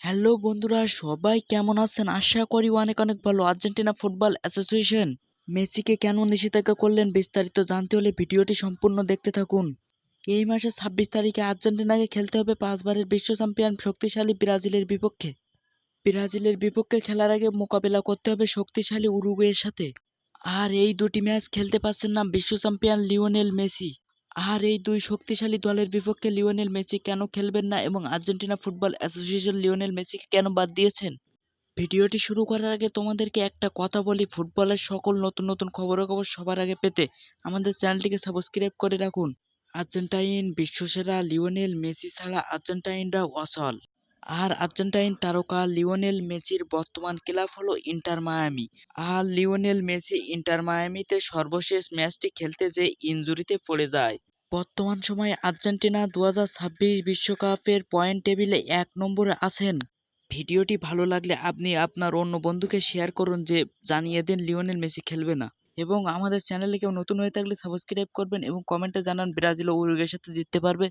Hello বন্ধুরা, সবাই কেমন আছেন? আশা করি অনেক অনেক ভালো। আর্জেন্টিনা ফুটবল অ্যাসোসিয়েশন মেসিকে কেন নিষেধাজ্ঞা করলেন বিস্তারিত জানতে হলে ভিডিওটি সম্পূর্ণ দেখতে থাকুন। এই মাসের ছাব্বিশ তারিখে আর্জেন্টিনাকে খেলতে হবে পাঁচবারের বিশ্ব চ্যাম্পিয়ন, শক্তিশালী ব্রাজিলের বিপক্ষে। ব্রাজিলের বিপক্ষে খেলার আগে মোকাবেলা করতে হবে শক্তিশালী উরুগুয়ের সাথে। আর এই দুটি ম্যাচ খেলতে পারছেন না বিশ্ব চ্যাম্পিয়ন লিওনেল মেসি। আর এই দুই শক্তিশালী দলের বিপক্ষে লিওনেল মেসি কেন খেলবেন না এবং আর্জেন্টিনা ফুটবল অ্যাসোসিয়েশন লিওনেল মেসিকে কেন বাদ দিয়েছেন? ভিডিওটি শুরু করার আগে তোমাদেরকে একটা কথা বলি, ফুটবলের সকল নতুন নতুন খবরাখবর সবার আগে পেতে আমাদের চ্যানেলটিকে সাবস্ক্রাইব করে রাখুন। আর্জেন্টাইন বিশ্বসেরা লিওনেল মেসি ছাড়া আর্জেন্টাইনরা অসল আর আর্জেন্টাইন তারকা লিওনেল মেসির বর্তমান ক্লাব হলো ইন্টার মায়ামি। আর লিওনেল মেসি ইন্টার মায়ামিতে সর্বশেষ ম্যাচটি খেলতে যে ইনজুরিতে পড়ে যায়। বর্তমান সময়ে আর্জেন্টিনা দু বিশ্বকাপের পয়েন্ট টেবিলে এক নম্বরে আছেন। ভিডিওটি ভালো লাগলে আপনি আপনার অন্য বন্ধুকে শেয়ার করুন যে জানিয়ে দিন লিওনেল মেসি খেলবে না। এবং আমাদের চ্যানেলে কেউ নতুন হয়ে থাকলে সাবস্ক্রাইব করবেন এবং কমেন্টে জানান ব্রাজিল ও উরুগের সাথে জিততে পারবে।